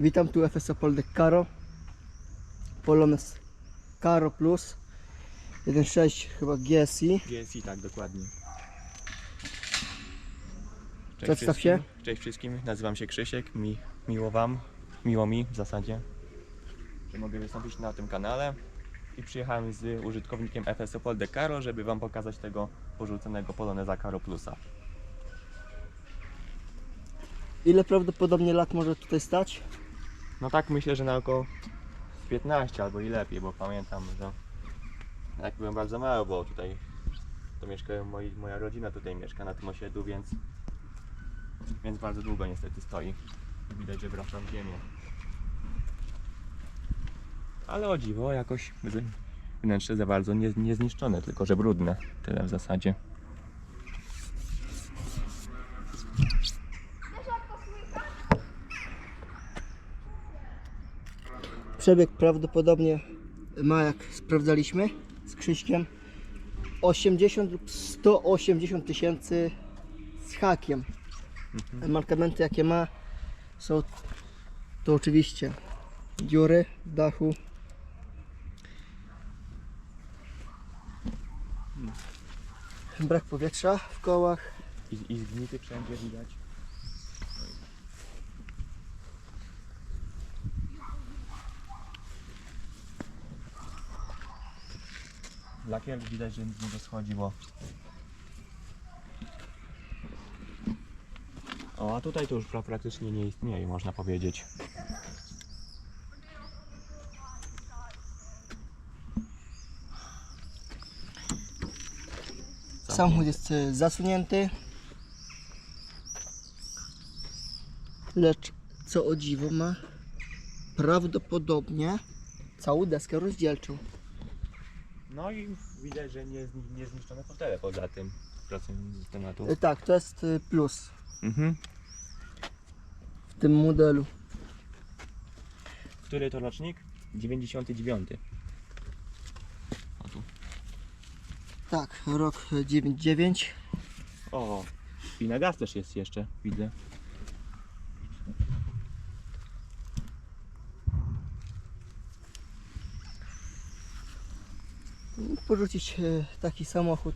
Witam tu FS Opoldek Caro. Polones Caro Plus. 1.6 chyba GSI. GSI, tak, dokładnie. Przedstaw wszystkim. się. Cześć wszystkim, nazywam się Krzysiek, mi, miło Wam, miło mi w zasadzie, że mogę wystąpić na tym kanale i przyjechałem z użytkownikiem FS Opolde Caro, żeby Wam pokazać tego porzuconego Poloneza Caro Plusa. Ile prawdopodobnie lat może tutaj stać? No tak myślę, że na około z 15 albo i lepiej, bo pamiętam, że jak byłem bardzo mały, bo tutaj to mieszkają moi, moja rodzina tutaj mieszka na tym osiedlu, więc więc bardzo długo niestety stoi. Widać, że wraca w ziemię. Ale o dziwo, jakoś wnętrze za bardzo nie, nie zniszczone, tylko że brudne. Tyle w zasadzie. Przebieg prawdopodobnie ma, jak sprawdzaliśmy z Krzyśkiem, 80 lub 180 tysięcy z hakiem. Mankamenty jakie ma są to oczywiście dziury w dachu. Brak powietrza w kołach. I, i zgnity wszędzie widać. Lakier widać, że z niego schodzi, bo... O, a tutaj to już pra- praktycznie nie istnieje, można powiedzieć. Samochód jest e, zasunięty. Lecz co o dziwo ma prawdopodobnie całą deskę rozdzielczą. No i widać, że nie, nie zniszczone fotele poza tym, wracając z tematu. E, Tak, to jest e, plus Mhm. w tym modelu. Który to rocznik? 99. O tu. Tak, rok e, 99. O, i na gaz też jest jeszcze, widzę. Porzucić e, taki samochód,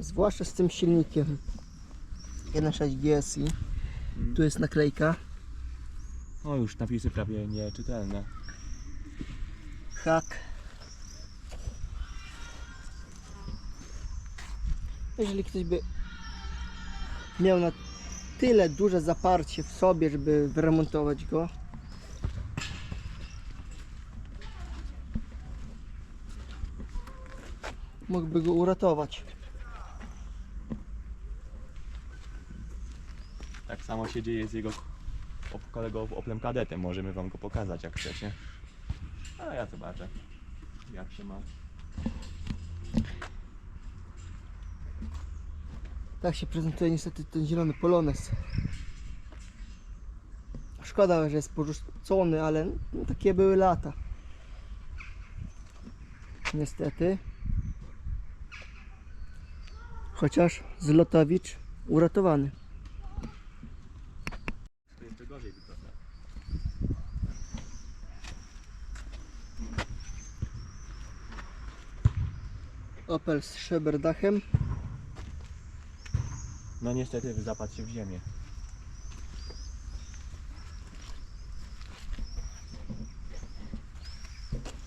zwłaszcza z tym silnikiem 1.6 GSI. Tu jest naklejka. O, już napisy prawie nieczytelne. hak. Jeżeli ktoś by miał na tyle duże zaparcie w sobie, żeby wyremontować go, mógłby go uratować. Tak samo się dzieje z jego op- kolegą Oplem Kadetem. Możemy wam go pokazać jak chcecie. A ja zobaczę jak się ma. Tak się prezentuje niestety ten zielony polones. Szkoda, że jest porzucony, ale no, takie były lata. Niestety. Chociaż Zlotowicz uratowany. Opel z Szeberdachem. No niestety zapadł się w ziemię.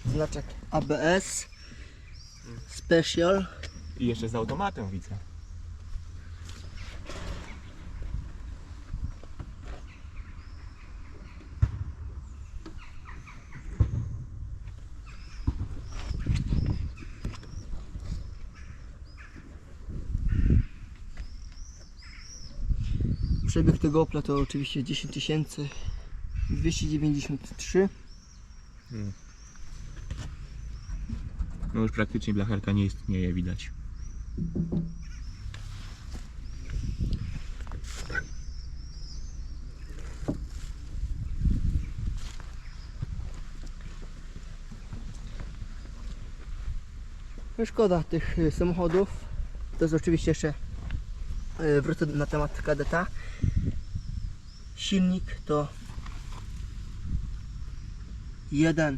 Znaczek ABS. Special. I jeszcze z automatem widzę. Przebieg tego Opla to oczywiście 10 293. No już praktycznie blacharka nie istnieje, widać. No Szkoda tych y, samochodów. To jest oczywiście jeszcze y, wrócę na temat kadeta. Silnik to 1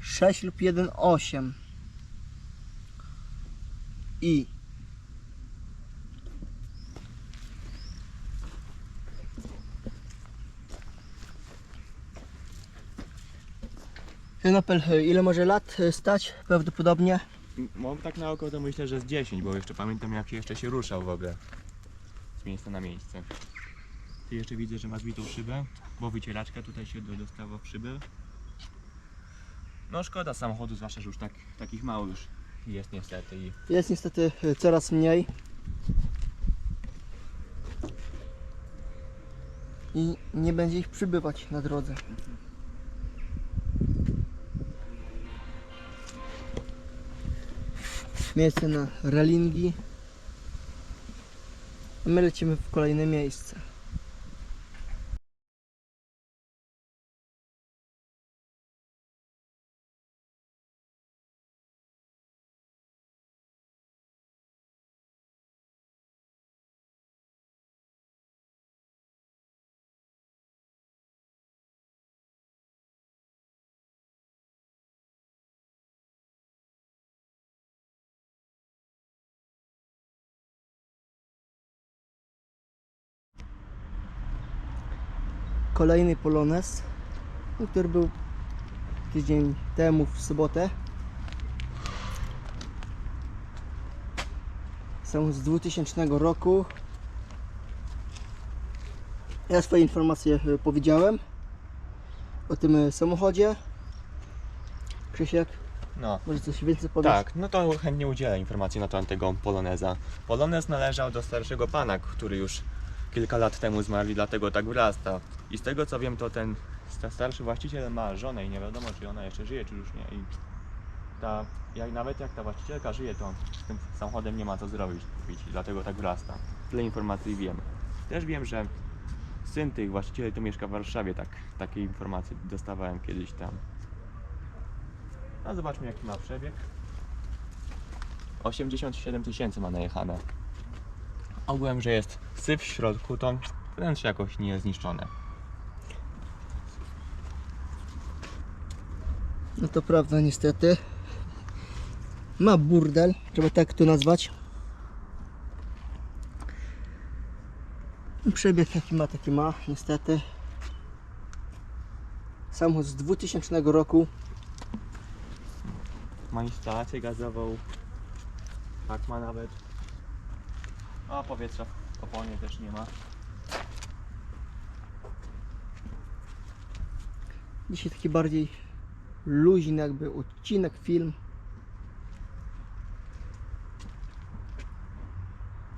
6 lub 1 8 i Ten Opel, e, ile może lat e, stać? Prawdopodobnie Mam tak na oko to myślę, że z 10, bo jeszcze pamiętam jak jeszcze się ruszał w ogóle z miejsca na miejsce. Tu jeszcze widzę, że ma zbitą szybę, bo wycieraczka tutaj się do- dostała w szybę. No szkoda samochodu, zwłaszcza, że już tak, takich mało już jest niestety Jest niestety e, coraz mniej. I nie będzie ich przybywać na drodze. Miejsce na ralingi. A my lecimy w kolejne miejsce. Kolejny Polones, no, który był tydzień temu w sobotę. Są z 2000 roku. Ja swoje informacje e, powiedziałem o tym e, samochodzie. Krzysiek, no. może coś więcej powiesz? Tak, no to chętnie udzielę informacji na temat tego Poloneza. Polonez należał do starszego pana, który już kilka lat temu zmarł i dlatego tak wyrasta. I z tego co wiem, to ten sta- starszy właściciel ma żonę i nie wiadomo, czy ona jeszcze żyje, czy już nie. I ta, jak, nawet jak ta właścicielka żyje, to z tym samochodem nie ma co zrobić, i dlatego tak wyrasta. Tyle informacji wiem. Też wiem, że syn tych właścicieli to mieszka w Warszawie, tak, takie informacje dostawałem kiedyś tam. No zobaczmy jaki ma przebieg. 87 tysięcy ma najechane. Ogółem, że jest syf w środku, to wnętrze jakoś nie jest zniszczone. No to prawda niestety. Ma burdel, trzeba tak to nazwać. Przebieg jaki ma, taki ma, niestety. Samochód z 2000 roku. Ma instalację gazową. Tak ma nawet. A powietrza w oponie też nie ma. Dzisiaj taki bardziej luźny jakby odcinek, film.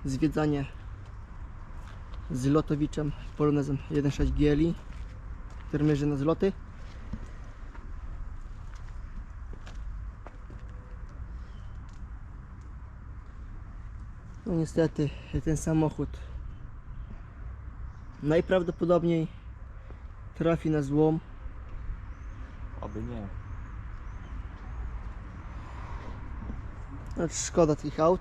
Zwiedzanie z lotowiczem Polonezem 1.6 GLI, który mierzy na zloty. No niestety ten samochód najprawdopodobniej trafi na złom. Oby nie. Znaczy szkoda tych aut.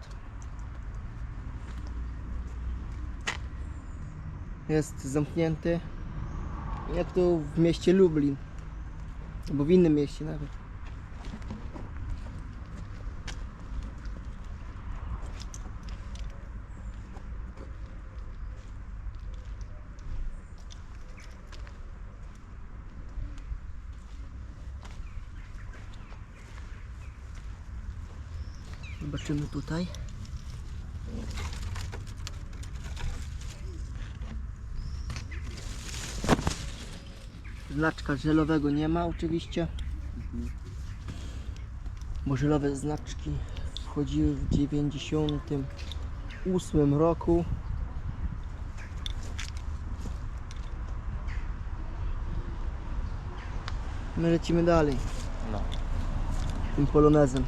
Jest zamknięty. Jak to w mieście Lublin. Albo w innym mieście nawet. Zobaczymy tutaj. Znaczka żelowego nie ma oczywiście. Bo żelowe znaczki wchodziły w 98 roku. My lecimy dalej No. tym polonezem.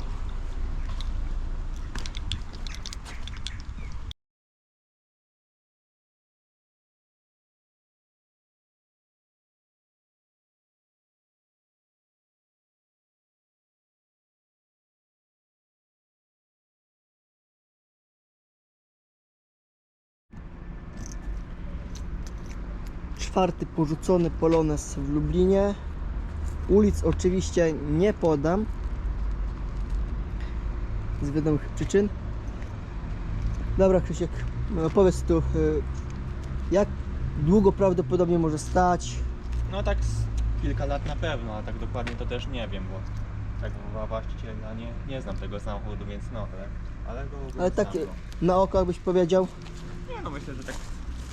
Czwarty porzucony polonez w Lublinie. Ulic oczywiście nie podam. Z wiadomych przyczyn. Dobra Krzysiek, powiedz tu, y, jak długo prawdopodobnie może stać? No tak z kilka lat na pewno, a tak dokładnie to też nie wiem, bo tak właściciela nie, nie znam tego samochodu, więc no, ale, ale go Ale takie no. na oko jakbyś powiedział, Nie no, myślę, że tak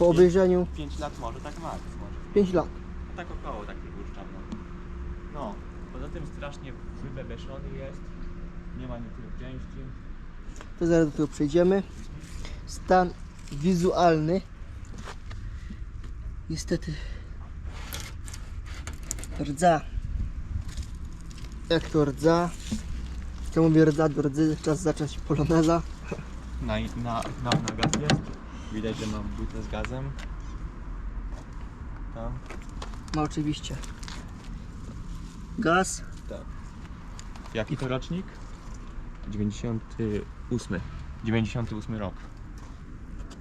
po obejrzeniu 5 lat może, tak max może. 5 lat. No tak około, tak przypuszczam, no. No, poza tym strasznie wybebeszony jest, nie ma niektórych części. To zaraz do tego przejdziemy. Stan wizualny. Niestety rdza. Jak to rdza? Ja mówię rdza do rdzy, czas zacząć poloneza. Na, na, na, na gaz jest. Widać, że mam butę z gazem. Tam. Ma oczywiście gaz. Tak. Jaki to rocznik? 98. 98 rok.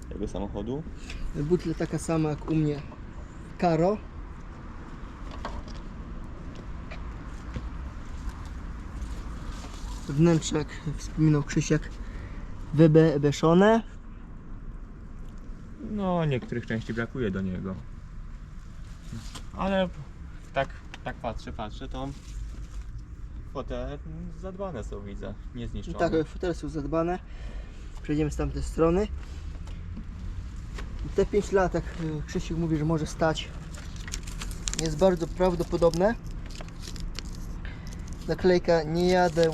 Tego samochodu. Butla taka sama jak u mnie Karo. Wnętrze, jak wspominał Krzysiek, wybeszone. No, niektórych części brakuje do niego. Ale tak, tak patrzę, patrzę, to fotele zadbane są, widzę, niezniszczone. Tak, fotele są zadbane. Przejdziemy z tamtej strony. I Te 5 lat, jak y, Krzysiek mówi, że może stać, jest bardzo prawdopodobne. Naklejka nie jadę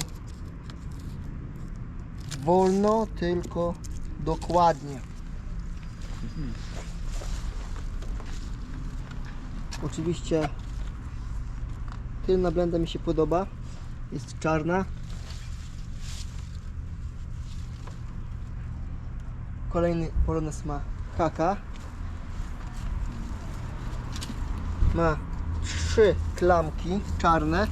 wolno, tylko dokładnie. Oczywiście tylna blenda mi się podoba. Jest czarna. Kolejny Polones ma haka. Ma trzy klamki czarne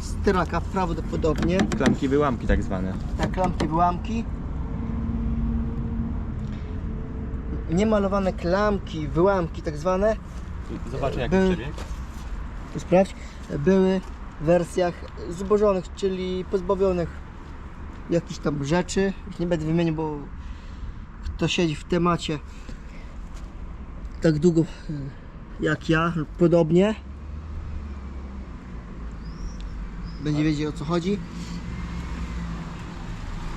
z traka prawdopodobnie. Klamki wyłamki tak zwane. Tak, klamki wyłamki. Niemalowane klamki, wyłamki tak zwane. Zobaczę jaki Był- przebieg. sprawdź, były w wersjach zubożonych, czyli pozbawionych jakichś tam rzeczy. Ich nie będę wymienił, bo kto siedzi w temacie tak długo y, jak ja, lub podobnie, będzie wiedział o co chodzi.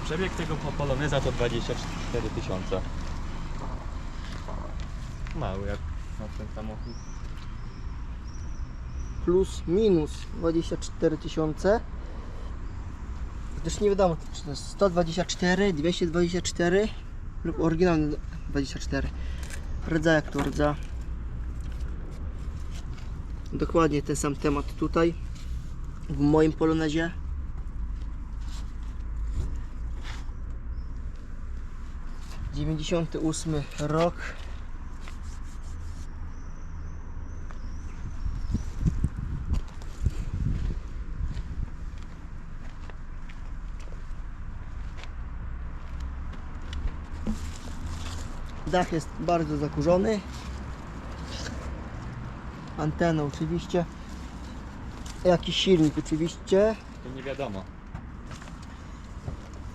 Przebieg tego po- Poloneza to 24 tysiące. Mały jak na ten samochód. Plus minus 24 tysiące. Też nie wiadomo, czy to jest 124, 224 lub oryginalny 24. Rdza jak to rdza. Dokładnie ten sam temat tutaj. W moim polonezie. Dziewięćdziesiąty ósmy rok. Dach jest bardzo zakurzony. Antena oczywiście. Jakiś silnik oczywiście. To nie wiadomo.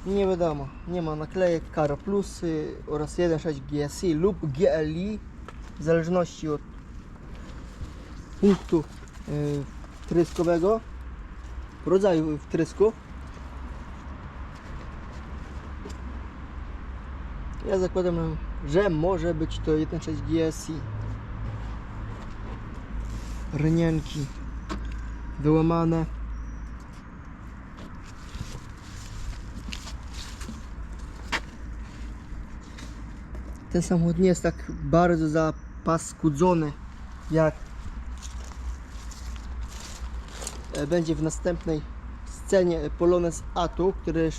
Nie wiadomo. Nie ma naklejek Karo Plusy oraz 1.6 GSI lub GLI w zależności od punktu yy, wtryskowego, rodzaju wtrysku. Ja zakładam, że może być to 1.6 GSI. Rnienki wyłamane. Ten samochód nie jest tak bardzo zapaskudzony jak e, będzie w następnej scenie Polones Atu, który już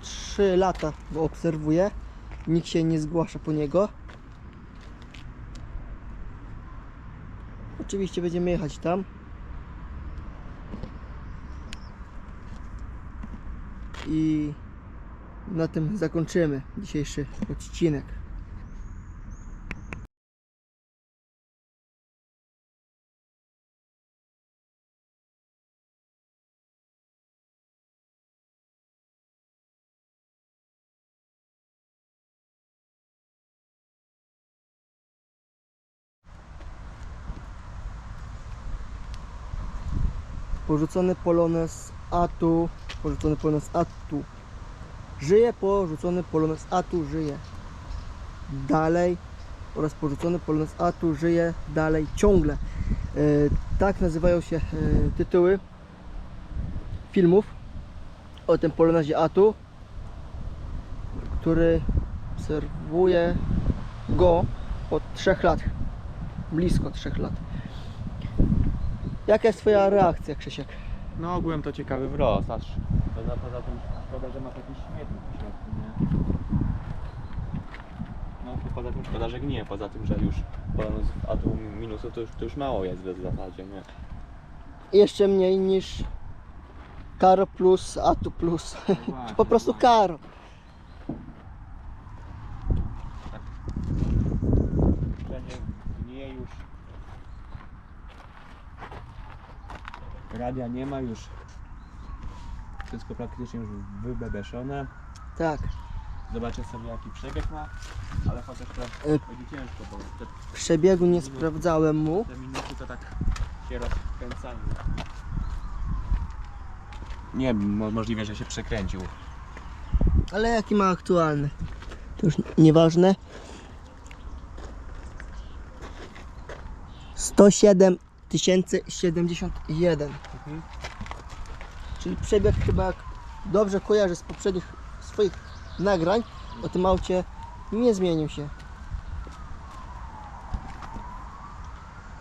3 lata go obserwuję. Nikt się nie zgłasza po niego. Oczywiście będziemy jechać tam. I na tym zakończymy dzisiejszy odcinek. Porzucony Polones Atu, porzucony Polones Atu, żyje, porzucony Polones Atu, żyje, dalej oraz porzucony Polones Atu, żyje, dalej, ciągle. E, tak nazywają się e, tytuły filmów o tym Polonezie Atu, który obserwuje go od 3 lat, blisko 3 lat. Jaka jest Twoja reakcja, Krzysiek? No ogółem to ciekawy wzrost, aż poza, poza tym szkoda, że ma taki śmietnik w środku, nie? No to poza tym szkoda, że gnie, poza tym, że już bonus a tu minusów to już, to już mało jest w zasadzie, nie? Jeszcze mniej niż Karo plus Atu plus. właśnie, po prostu no. Karo. Że nie, nie już radia nie ma już wszystko praktycznie już wybebeszone Tak. zobaczę sobie jaki przebieg ma ale chociaż to E. będzie ciężko bo te, Przebiegu nie sprawdzałem mu. te minuty to tak się rozkręcają nie mo możliwe, że się przekręcił Ale jaki ma aktualny? To już nieważne. 107 071. Mhm. Czyli przebieg chyba jak dobrze kojarzę z poprzednich swoich nagrań o tym aucie nie zmienił się.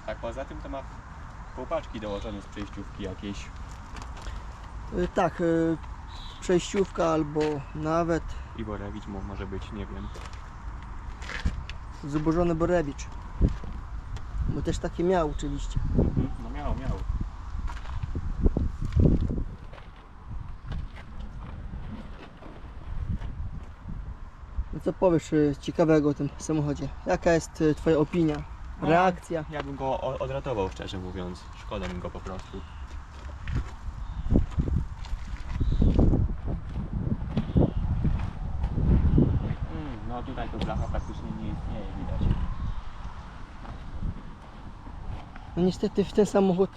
tak poza tym to ma półpaczki dołożone z przejściówki jakiejś Y, Tak, y, przejściówka albo nawet i Borewicz mo- może być, nie wiem zubożony Borewicz. Bo też takie miał oczywiście. Mhm. no miał, miał No co powiesz y, ciekawego o tym samochodzie? Jaka jest y, Twoja opinia? No. Reakcja? Ja bym go o- odratował, szczerze mówiąc. Szkoda mi go po prostu. Mm, no tutaj to blacha praktycznie nie istnieje, widać. No niestety w ten samochód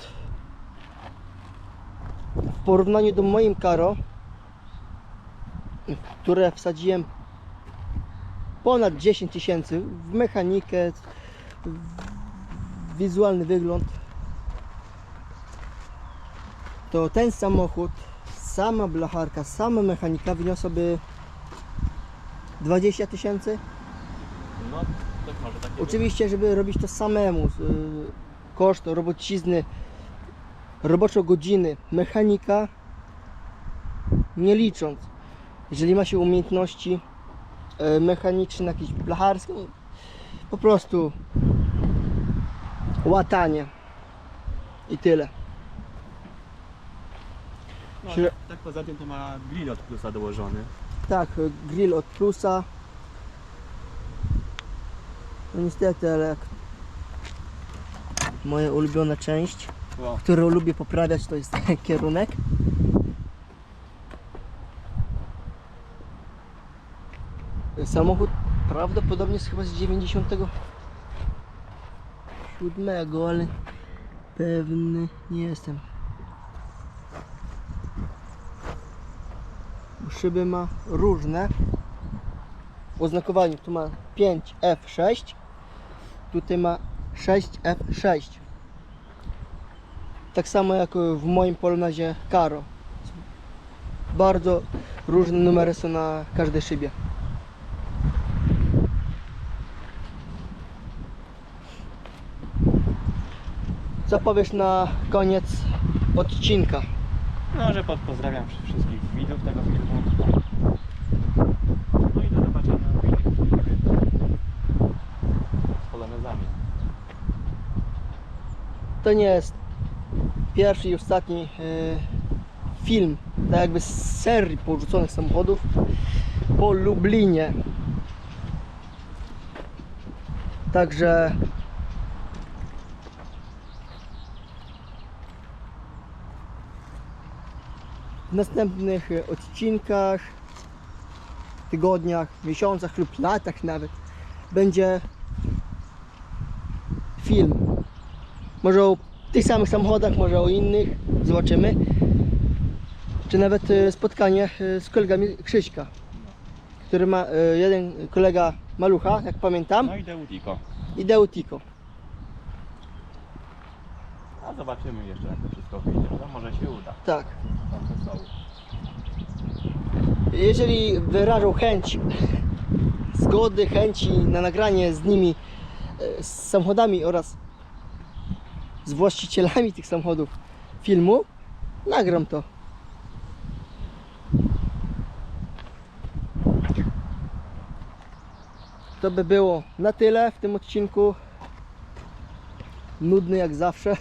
w porównaniu do moim Karo, które wsadziłem ponad 10 tysięcy w mechanikę, w wizualny wygląd, to ten samochód, sama blacharka, sama mechanika wyniosłaby 20 tysięcy. No, to może takie Oczywiście, żeby robić to samemu, y, koszt robocizny, robocze godziny, mechanika, nie licząc. Jeżeli ma się umiejętności e, mechaniczne, jakieś blacharskie, po prostu łatanie i tyle. No, Śre- tak poza tym to ma grill od plusa dołożony. Tak, grill od plusa. No niestety, ale jak moja ulubiona część. O, którą lubię poprawiać, to jest kierunek. Samochód prawdopodobnie jest chyba z 97, ale pewny nie jestem. Szyby ma różne. W oznakowaniu tu ma 5F6, tutaj ma 6F6. Tak samo jak w moim Polonazie Karo. Bardzo różne numery są na każdej szybie. Co powiesz na koniec odcinka? no, że pozdrawiam wszystkich widzów tego filmu. No i do zobaczenia w innych filmach z polonezami. To nie jest pierwszy i ostatni e, film, tak jakby z serii porzuconych samochodów po Lublinie. Także w następnych odcinkach, tygodniach, miesiącach lub latach nawet będzie film może o tych samych samochodach, może o innych, zobaczymy. Czy nawet e, spotkanie e, z kolegami Krzyśka, który ma e, jeden kolega malucha, jak pamiętam, No i Deutiko. i Deutico. A zobaczymy jeszcze jak to wszystko wyjdzie. No może się uda. Tak. Jeżeli wyrażą chęć, zgody, chęci na nagranie z nimi, z samochodami oraz z właścicielami tych samochodów filmu, nagram to. To by było na tyle w tym odcinku. Nudny jak zawsze.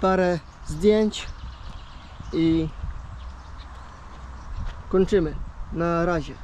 Parę zdjęć i kończymy. Na razie.